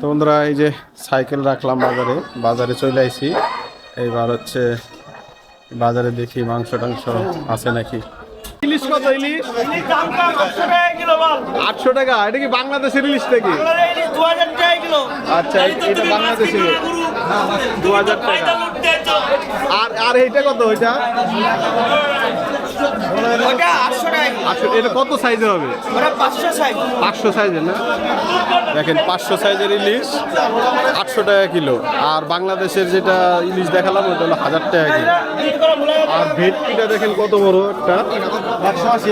তো বন্ধুরা, এই যে সাইকেল রাখলাম বাজারে বাজারে চলে আইছি। এইবার হচ্ছে বাজারে দেখি মাংস টাংস আছে নাকি। ইলিশ কত ইলিশ? আটশো টাকা, এটা কি বাংলাদেশের ইলিশ নাকি? আচ্ছা এটা বাংলাদেশের। দু হাজার টাকা। আর আর এইটা কত ওইটা? আটশো এটা কত সাইজের হবে? পাঁচশো সাইজের না? দেখেন পাঁচশো সাইজের ইলিশ আটশো টাকা কিলো। আর বাংলাদেশের যেটা ইলিশ দেখালাম ওটা হলো হাজার টাকা কিলো আর ভেটকিটা দেখেন কত বড় একটা।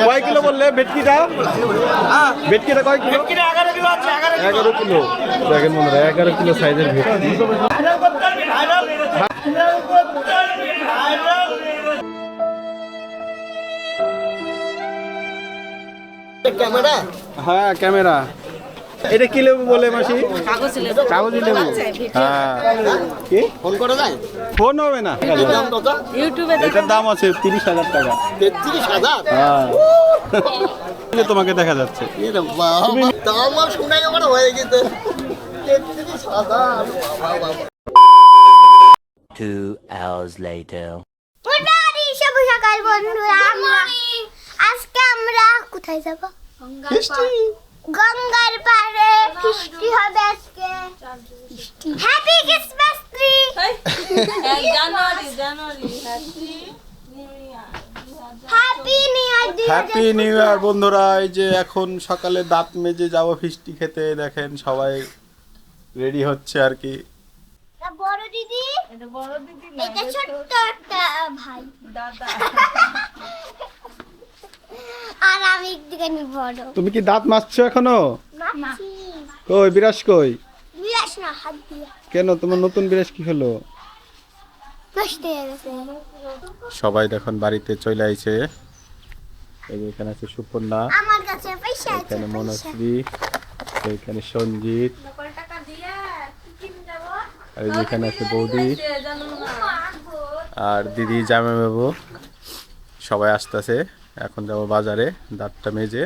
কয় কিলো বললে ভেটকিটা? ভেটকিটা কয় কিলো? এগারো কিলো দেখেন বন্ধুরা এগারো কিলো সাইজের ভেটকি। ক্যামেরা? হ্যাঁ ক্যামেরা। এটা কি লেবু বলে মাসি? কাগজি লেবু। হ্যাঁ। কি? ফোন করা যায়? ফোন হবে না। ইউটিউবে এটার দাম আছে তিরিশ হাজার টাকা। তেত্রিশ হাজার? হ্যাঁ। তোমাকে দেখা যাচ্ছে। এরে বাবা দাম শুনে আমার হয়ে গেছে। তেত্রিশ হাজার। Two hours later. Good morning শুভ সকাল বন্ধুরা। আমরা আজকে আমরা কোথায় যাব? গঙ্গার পাড়ে বৃষ্টি হবে আজকে। হ্যাপি ক্রিসমাস ট্রি জানুয়ারি জানুয়ারি। Happy new year happy new year বন্ধুরা। এই যে এখন সকালে দাঁত মেজে যাব ফিস্টি খেতে। দেখেন সবাই রেডি হচ্ছে আর কি। বড় দিদি? এটা বড় দিদি না এটা ছোট্ট একটা ভাই। দাদা। আর আমি একটুখানি বড়। তুমি কি দাঁত মাজছো এখনও? মাছি কই বিরাস কই? বিলাস না হাত দিয়ে। কেন তোমার নতুন বিরাস কি হলো? সবাই দেখুন বাড়িতে চলে আইছে। এই যে এখানে আছে সুপর্ণা আমার কাছে পয়সা আছে এখানে মনশ্রী এখানে সঞ্জিত আর এখানে আছে বৌদি আর দিদি জামা বাবু সবাই আসতেছে। এখন যাব বাজারে, দাঁতটা মেজে।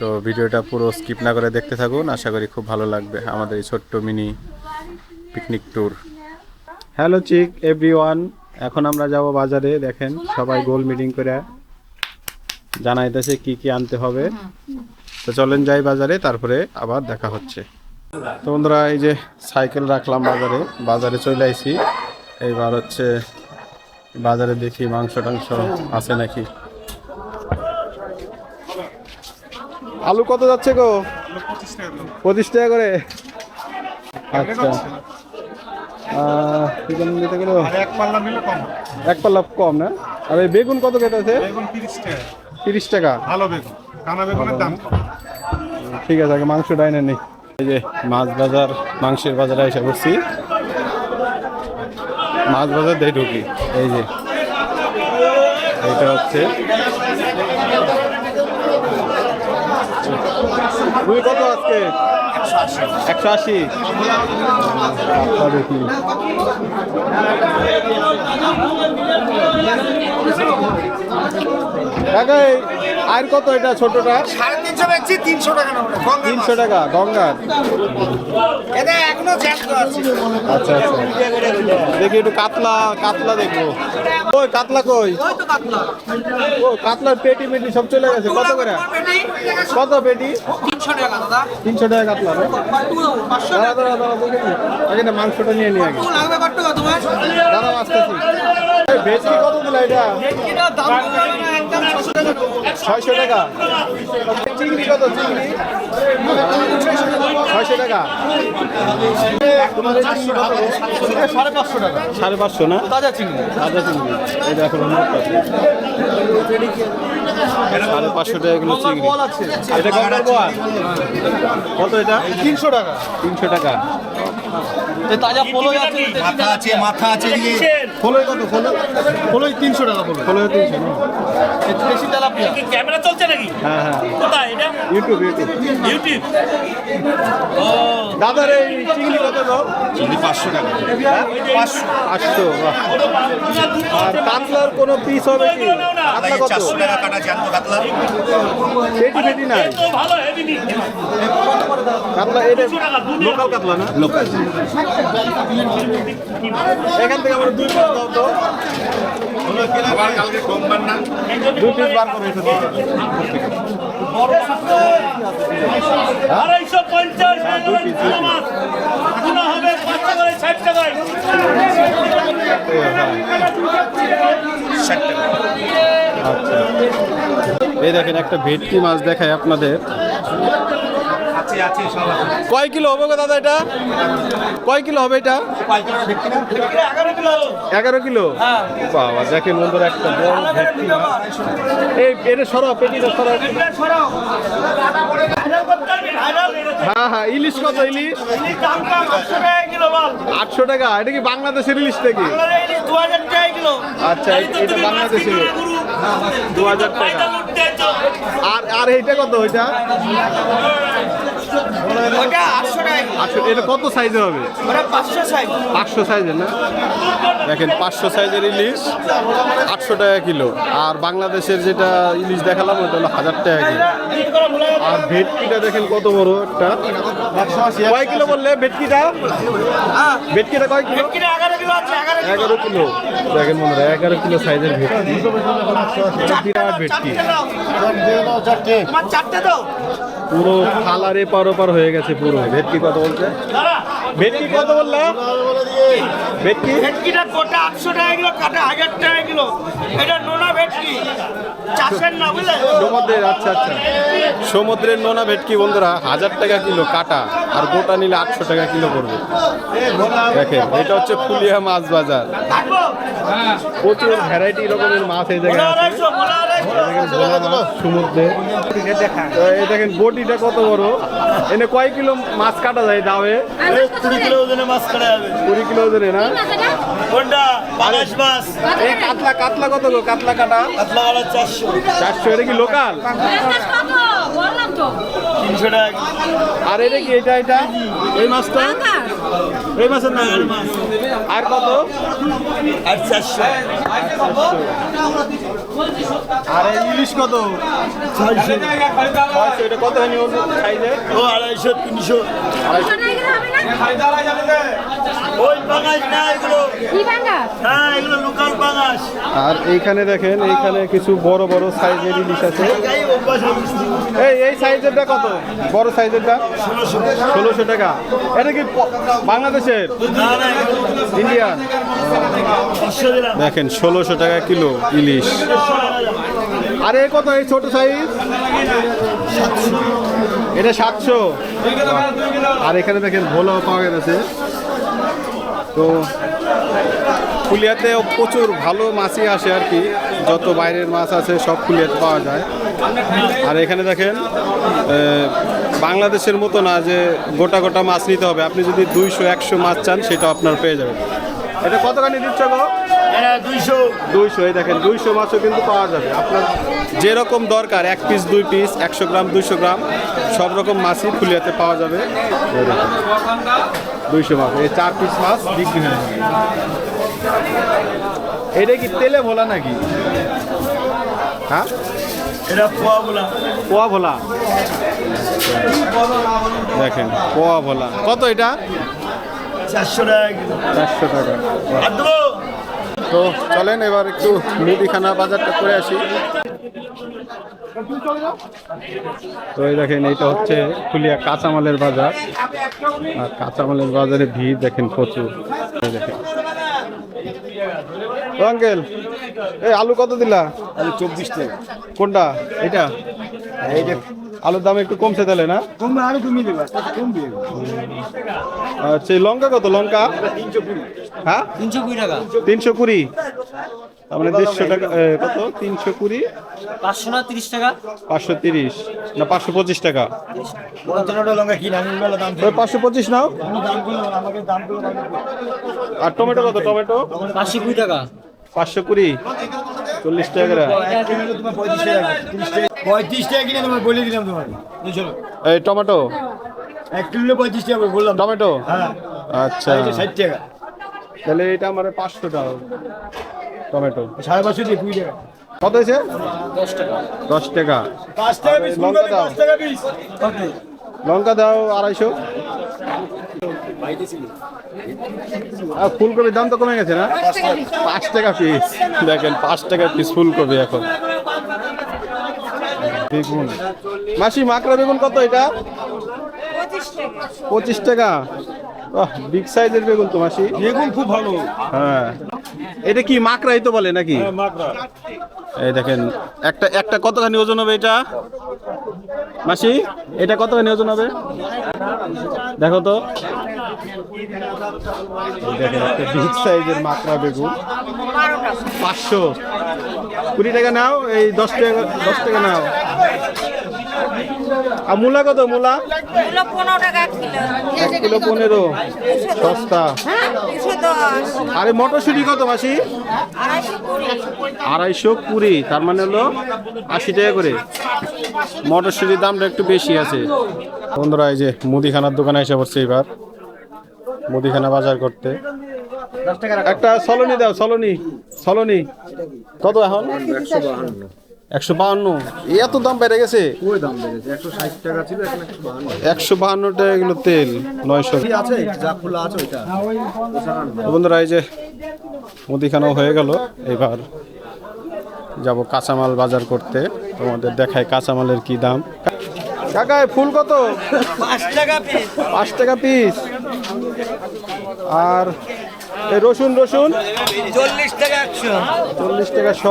তো ভিডিওটা পুরো স্কিপ না করে দেখতে থাকুন, আশা করি খুব ভালো লাগবে আমাদের এই ছোট্ট মিনি পিকনিক ট্যুর হ্যালো চিক এভরিওয়ান এখন আমরা যাব বাজারে, দেখেন সবাই গোল মিটিং করে জানাইতেছে কি কি আনতে হবে। তো চলেন যাই বাজারে, তারপরে আবার দেখা হচ্ছে। তো বন্ধুরা, এই যে সাইকেল রাখলাম বাজারে বাজারে চলে আইছি। এইবার হচ্ছে বাজারে দেখি মাংস টাংস আছে নাকি। আলু কত যাচ্ছে গো? পঁচিশ টাকা করে। আচ্ছা। এক পাল্লা নিলে কম। এক পাল্লা কম না? আর এই বেগুন কত কেটেছে? বেগুন তিরিশ টাকা। তিরিশ টাকা। ভালো বেগুন। কানা বেগুনের দাম ঠিক আছে আগে মাংস ডাইনে নেই এই যে মাছ বাজার মাংসের বাজারে এসে বসছি মাছ বাজার দিয়ে ঢুকি। এই যে। এইটা হচ্ছে রুই কত আজকে? একশো আশি। দেখি আর কত এটা ছোটটা? সাড়ে তিনশো বেচছি তিনশো টাকা না তিনশো টাকা গঙ্গার। এটা এখনও আচ্ছা আচ্ছা। দেখি একটু কাতলা কাতলা দেখব। ওই কাতলা কই? ও কাতলার পেটি পেটি সব চলে গেছে। কত করে? কত পেটি? তিনশো টাকা দাদা তিনশো টাকা কাতলা? দাঁড়া দাঁড়া দাঁড়া দেখে আগে না মাংসটা নিয়ে নি আগে। লাগবে কত টাকা আসতেছি। এই ভেটকি কত দিলা এটা? দাম একদম ছয়শো টাকা। চিংড়ি কত? চিংড়ি? ছয়শো টাকা? সাড়ে পাঁচশো টাকা। সাড়ে পাঁচশো না? তাজা চিংড়ি। তাজা চিংড়ি। এই দেখো সাড়ে পাঁচশো টাকা কিলো চিংড়ি। আছে। এটা কত এটা? তিনশো টাকা। তিনশো টাকা। তাজা পোলোই আছে। মাথা আছে মাথা আছে। কত? ফলই? পোলোই তিনশো টাকা পোলো ফলই তিনশো তেলাপিয়া ক্যামেরা চলছে নাকি? হ্যাঁ হ্যাঁ। কোথায় এটা? YouTube YouTube. ইউটিউব। ও। দাদার এই চিংড়ি কত গো চিংড়ি পাঁচশো টাকা। পাঁচশো পাঁচশো আর কাতলার কোনো পিস হবে কি? কাতলা কত? চারশো টাকা কাটা জ্যান্ত কাতলা। পেটি পেটি নাই। কাতলা এটা লোকাল কাতলা না? লোকাল এখান থেকে আমরা দুই দাও তো। আবার কালকে সোমবার না? দুই পিস বার করে এসে আড়াইশো পঞ্চাশ ভালো মাছ এখনও হবে পাঁচ টাকায় ষাট টাকায় ষাট টাকা আচ্ছা। এই দেখেন একটা ভেটকি মাছ দেখায় আপনাদের। কয় কিলো হবে গো দাদা এটা? কয় কিলো হবে এটা? এগারো কিলো? বাবা দেখেন বন্ধুরা একটা বড় ভেটকি এই, এটা সরাও, পেটিটা সরাও হ্যাঁ হ্যাঁ ইলিশ কত ইলিশ? আটশো টাকা, এটা কি বাংলাদেশের ইলিশ নাকি? আচ্ছা এটা বাংলাদেশের দু হাজার টাকা। আর আর এইটা কত ওইটা? আটশো এটা কত সাইজের হবে? পাঁচশো সাইজের না? দেখেন পাঁচশো সাইজের ইলিশ আটশো টাকা কিলো। আর বাংলাদেশের যেটা ইলিশ দেখালাম ওটা হলো হাজার টাকা কিলো আর ভেটকিটা দেখেন কত বড় একটা। কয় কিলো বললে ভেটকিটা? ভেটকিটা কয় কিলো? এগারো কিলো দেখেন বন্ধুরা এগারো কিলো সাইজের ভেটকি। বিরাট ভেটকি। পুরো থালার এপার ওপার হয়ে গেছে পুরো। ভেটকি কত বলছে? ভেটকি কত বললে? ভেটকি? ভেটকিটা গোটা আটশো টাকা কিলো কাটা হাজার টাকা কিলো। এটা নোনা ভেটকি। চাষের না বুঝলে? সমুদ্রের আচ্ছা আচ্ছা। সমুদ্রের নোনা ভেটকি বন্ধুরা হাজার টাকা কিলো কাটা আর গোটা নিলে আটশো টাকা কিলো পড়বে। দেখেন এটা হচ্ছে ফুলিয়া মাছ বাজার। প্রচুর ভ্যারাইটি রকমের মাছ এই জায়গায় আছে। সমুদ্রে এই দেখেন বটিটা কত? বড় এনে কয় কিলো মাছ কাটা যায় দাওয়ে কুড়ি কিলো ওজনে মাছ কাটা যাবে কুড়ি কিলো ওজনে না কোনটা পালাশ মাছ এই কাতলা কাতলা কত গো কাতলা কাটা কাতলা কাটা চারশো। চারশো এটা কি লোকাল তিনশো টাকা আর এটা কি এটা এটা এই মাছটা এই মাছের নাম আর কত আর চারশো। আর এই ইলিশ কত? ছয়শো এটা কত হয়নি ও আড়াইশো তিনশো। হ্যাঁ এগুলো লোকাল আর এইখানে দেখেন এইখানে কিছু বড় বড় সাইজের ইলিশ আছে। এই। এই সাইজেরটা কত? বড় সাইজেরটা ষোলোশো টাকা। এটা কি বাংলাদেশের? ইন্ডিয়ান দেখেন, ষোলোশো টাকা কিলো ইলিশ। আরে কত? এই ছোট সাইজ এটা সাতশো। আর এখানে দেখেন, ভোলাও পাওয়া গেছে। তো ফুলিয়াতে প্রচুর ভালো মাছই আসে আর কি। যত বাইরের মাছ আছে, সব ফুলিয়াতে পাওয়া যায়। আর এখানে দেখেন বাংলাদেশের মতো না যে গোটা গোটা মাছ নিতে হবে। আপনি যদি দুইশো একশো মাছ চান সেটা আপনার পেয়ে যাবেন। এটা কতখানি দিচ্ছ গো? দুইশো। দুইশো এই দেখেন দুইশো মাছও কিন্তু পাওয়া যাবে। আপনার যেরকম দরকার এক পিস দুই পিস একশো গ্রাম দুইশো গ্রাম সব রকম মাছই ফুলিয়াতে পাওয়া যাবে। দুইশো মাছ এই চার পিস মাছ বিক্রি হয়ে যাবে। এটা কি তেলে ভোলা নাকি? হ্যাঁ? এটা পোয়া ভোলা। দেখেন পোয়া ভোলা। কত এটা? চারশো টাকা চারশো টাকা। তো চলেন এবার একটু মুদিখানা বাজারটা করে আসি। তো এই দেখেন এইটা হচ্ছে ফুলিয়া কাঁচামালের বাজার। আর কাঁচামালের বাজারে ভিড় দেখেন প্রচুর। দেখেন। আঙ্কেল এই আলু কত দিলা? আলু চব্বিশ টাকা। কোনটা? এটা? এইটা আলুর দাম একটু কমছে তাহলে না? কমবে আরও কমিয়ে দেবে কমবে। আচ্ছা এই লঙ্কা কত? লঙ্কা? তিনশো কুড়ি। হ্যাঁ? তিনশো কুড়ি টাকা। তিনশো কুড়ি। তার মানে দেড়শো টাকা কত? তিনশো কুড়ি? পাঁচশো না তিরিশ টাকা? পাঁচশো তিরিশ। না পাঁচশো পঁচিশ টাকা। পঞ্চান্নটা লঙ্কা কিনে দাম পাঁচশো পঁচিশ নাও। দাম করল আমাকে দাম করল আর টমেটো কত? টমেটো? পাঁচশো কুড়ি টাকা। পাঁচশো কুড়ি। চল্লিশ টাকা। পঁয়ত্রিশ টাকা পঁয়ত্রিশ টাকা কিনে তোমার বলে দিলাম তোমার এই টমেটো। এক কিলো পঁয়ত্রিশ টাকা বললাম। টমেটো? হ্যাঁ। আচ্ছা। ষাট টাকা। টাকা তাহলে এটা আমার পাঁচশো টাকা টমেটো। সাড়ে পাঁচশো দিয়ে কুড়ি টাকা। কত হয়েছে? দশ টাকা। পাঁচ টাকা লঙ্কা দাও। দশ টাকা লঙ্কা দাও আড়াইশো। ফুলকপির দাম তো কমে গেছে না? পাঁচ টাকা পিস দেখেন পাঁচ টাকা পিস ফুলকপি এখন। বেগুন। মাসি মাকড়া বেগুন কত এটা? পঁচিশ টাকা। বিগ সাইজের বেগুন তো মাসি। বেগুন খুব ভালো। হ্যাঁ। এটা কি মাকড়াই তো বলে নাকি? এই দেখেন একটা একটা কতখানি ওজন হবে এটা? মাসি এটা কত ওজন হবে? দেখো তো। বিগ সাইজের মাকড়া বেগুন। পাঁচশো। কুড়ি টাকা নাও এই দশ টাকা দশ টাকা নাও। আর মূলা কত মূলা? এক কিলো। পনেরো। সস্তা। আরে মটরশুঁটি কত মাসি? আড়াইশো কুড়ি তার মানে হলো আশি টাকা করে। মটরশুঁটির দামটা একটু বেশি আছে। বন্ধুরা এই যে মুদিখানার দোকানে এসে পড়ছে এবার। মুদিখানা বাজার করতে। একটা সলনি দাও সলনি সলনি। কত এখন? একশো বাহান্ন। এত দাম বেড়ে গেছে? একশো বাহান্ন টাকা কিলো তেল নয়শো। বন্ধুরা এই যে মুদিখানাও হয়ে গেল। এবার যাব কাঁচামাল বাজার করতে। তোমাদের দেখায় কাঁচামালের কি দাম। কাকা এ ফুল কত? পাঁচ টাকা পিস পাঁচ টাকা পিস আর এই রসুন রসুন? চল্লিশ টাকা একশো। চল্লিশ টাকা শ।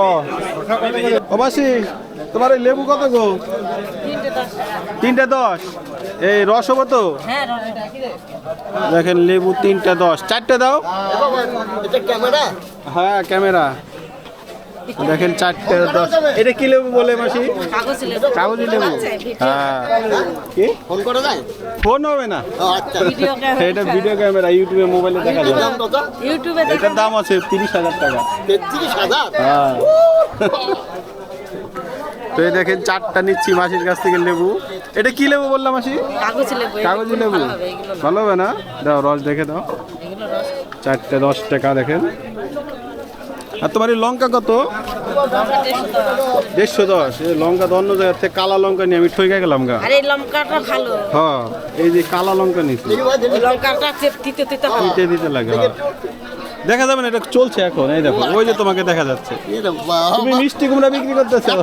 তোমার এই লেবু কত গো? তিনটে দশ এই রস হব তো দেখেন লেবু তিনটা দশ। চারটে দাও। হ্যাঁ ক্যামেরা। দেখেন চারটে দশ। এটা কি লেবু বলে মাসি? কাগজ লেবু। কাগজি লেবু হ্যাঁ। কি? ফোন করা যায় ফোন হবে না? আচ্ছা। ভিডিও এটা ভিডিও ক্যামেরা ইউটিউবে মোবাইলে দেখা দাম ইউটিউবে এটার দাম আছে তিরিশ হাজার টাকা। তেত্রিশ হাজার? হ্যাঁ। তো এই দেখেন চারটা নিচ্ছি মাসির কাছ থেকে লেবু। এটা কি লেবু বললাম মাসি? কাগজ লেবু কাগজি লেবু। ভালো হবে, না। ভালো হবে না? দাও রস দেখে দাও। চারটে দশ টাকা দেখেন। আর তোমার এই লঙ্কা কত? দেড়শো দশ। এই লঙ্কা তো অন্য জায়গার থেকে কালা লঙ্কা নিয়ে আমি ঠকে গেলাম গা। আর এই লঙ্কাটা ভালো। হ্যাঁ এই যে কালা লঙ্কা নিচ্ছি এই লঙ্কাটা দিতে দিতে দিতে দিতে লাগে। দেখা যাবে না এটা চলছে এখন এই দেখো ওই যে তোমাকে দেখা যাচ্ছে। তুমি মিষ্টি কুমড়া বিক্রি করতেছো?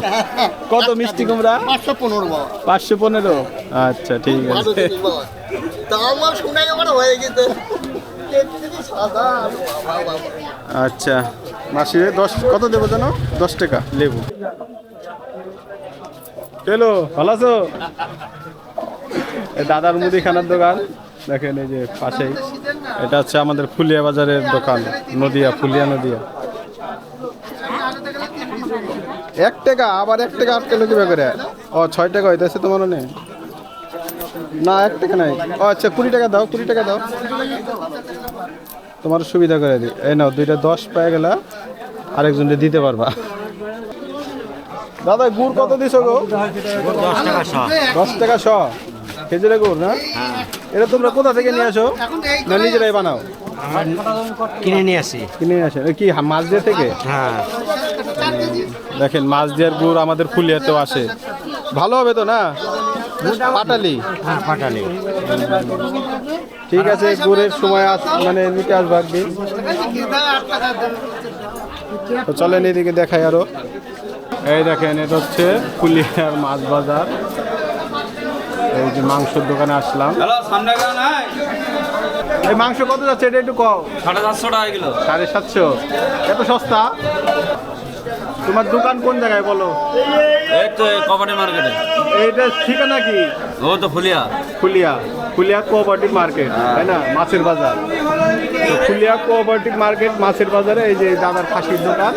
কত মিষ্টি কুমড়া? পাঁচশো পনেরো পাঁচশো পনেরো? আচ্ছা ঠিক আছে। আমার শুনে হয়ে গেছে তেত্রিশ হাজার বাবা, বাবা। আচ্ছা মাসি দশ, কত দেবো জানো? দশ টাকা, লেবু। চলো ভালো আছো? দাদার মুদিখানার দোকান, দেখেন এই যে পাশেই। এটা হচ্ছে আমাদের ফুলিয়া বাজারের দোকান, নদিয়া, ফুলিয়া নদিয়া। এক টাকা, আবার এক টাকা আটকালো কীভাবে করে। ও, ছয় টাকা হইতেছে তোমার নেই না এক টাকা নাই। ও আচ্ছা কুড়ি টাকা দাও কুড়ি টাকা দাও। তোমার সুবিধা করে দিই। এই নাও দুইটা দশ পেয়ে গেলা। আরেকজনকে দিতে পারবা। দাদা গুড় কত দিছো গো? দশ টাকা শ। খেজুরে গুড় না? এটা তোমরা কোথা থেকে নিয়ে আসো? না নিজেরাই বানাও? কিনে নিয়ে আসি। কিনে নিয়ে আসো। কি মাছ দিয়ে থেকে? হ্যাঁ। দেখেন মাছ দেওয়ার গুড় আমাদের ফুলিয়াতেও আসে। ভালো হবে তো না? পাটালি। হ্যাঁ পাঠালি ঠিক আছে গুড়ের সময় আস মানে নিতে আসব একদিন তো চলেন এদিকে দেখাই আরও। এই দেখেন এটা হচ্ছে পুলিয়ার মাছ বাজার। এই যে মাংসের দোকানে আসলাম। এই মাংস কত যাচ্ছে এটা একটু কম সাড়ে সাতশো টাকা কিলো। সাড়ে সাতশো। এত সস্তা? তোমার দোকান কোন জায়গায় বলো? এই তো কপাটি মার্কেটে এইটা ঠিকানা কি? ও তো ফুলিয়া। ফুলিয়া। ফুলিয়া কোঅপারেটিভ মার্কেট তাই না? মাছের বাজার। তো ফুলিয়া কোঅপারেটিভ মার্কেট মাছের বাজারে এই যে দাদার খাসির দোকান।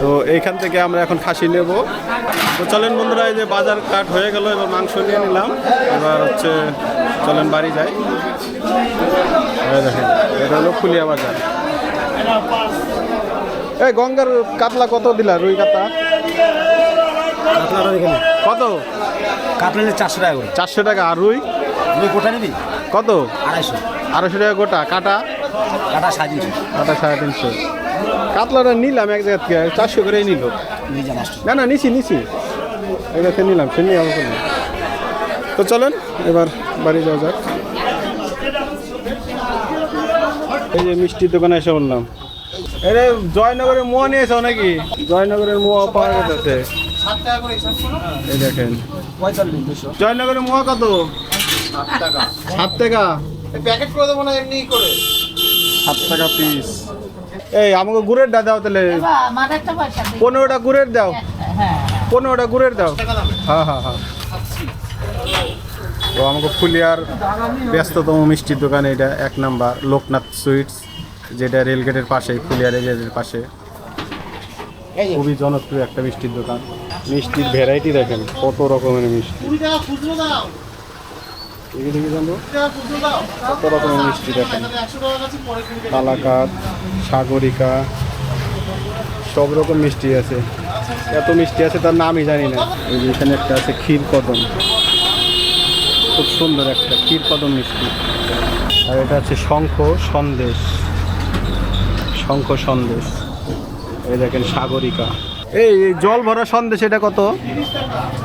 তো এইখান থেকে আমরা এখন খাসি নেব। তো চলেন বন্ধুরা এই যে বাজার কাট হয়ে গেল এবার মাংস নিয়ে নিলাম। এবার হচ্ছে চলেন বাড়ি যাই। দেখেন এটা হলো ফুলিয়া বাজার। এই গঙ্গার কাতলা কত দিলা রুই কাতলা? কত? কাতলালে চারশো টাকা করে। চারশো টাকা। আর রুই? তুমি কোটা নিবি? কত? আড়াইশো। আড়াইশো টাকা গোটা। কাটা? কাটা সাড়ে তিনশো। কাটা সাড়ে তিনশো। কাতলাটা নিলাম এক জায়গা থেকে। চারশো করেই নিল। না না নিছি নিছি। এক জায়গা নিলাম। সে নিয়ে আমার তো চলেন এবার বাড়ি যাওয়া যাক। এই যে মিষ্টির দোকানে এসে বললাম। এটা জয়নগরের মোয়া নিয়েছো নাকি? জয়নগরের মোয়া পাওয়া গেছে। এই দেখেন। জয়নগরের মোয়া কত? সাত টাকা। প্যাকেট করে দেবো না এমনি করে সাত টাকা পিস এই, আমাকে গুড়ের দা দাও তাহলে। পনেরোটা গুড়ের দাও। পনেরোটা গুড়ের দাও। হ্যাঁ হ্যাঁ হ্যাঁ। তো আমাকে ফুলিয়ার ব্যস্ততম মিষ্টির দোকান এটা এক নাম্বার লোকনাথ সুইটস। যেটা রেলগেটের পাশেই ফুলিয়া রেলগেটের পাশে। খুবই জনপ্রিয় একটা মিষ্টির দোকান। মিষ্টির ভ্যারাইটি দেখেন কত রকমের মিষ্টি। কত রকমের মিষ্টি দেখেন। কালাকাত সাগরিকা সব রকম মিষ্টি আছে। এত মিষ্টি আছে তার নামই জানি না। এই যে এখানে একটা আছে ক্ষীর কদম। খুব সুন্দর একটা ক্ষীর কদম মিষ্টি। আর এটা আছে শঙ্খ সন্দেশ। শঙ্খ সন্দেশ। এই দেখেন সাগরিকা। এই জল ভরা সন্দেশ এটা কত?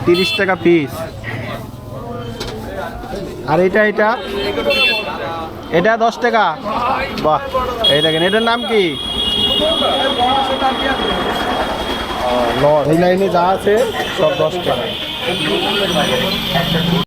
তিরিশ টাকা পিস আর এটা এটা? এটা দশ টাকা। বাহ, এই দেখেন, এটার নাম কি? এই লাইনে যা আছে, সব দশ টাকা।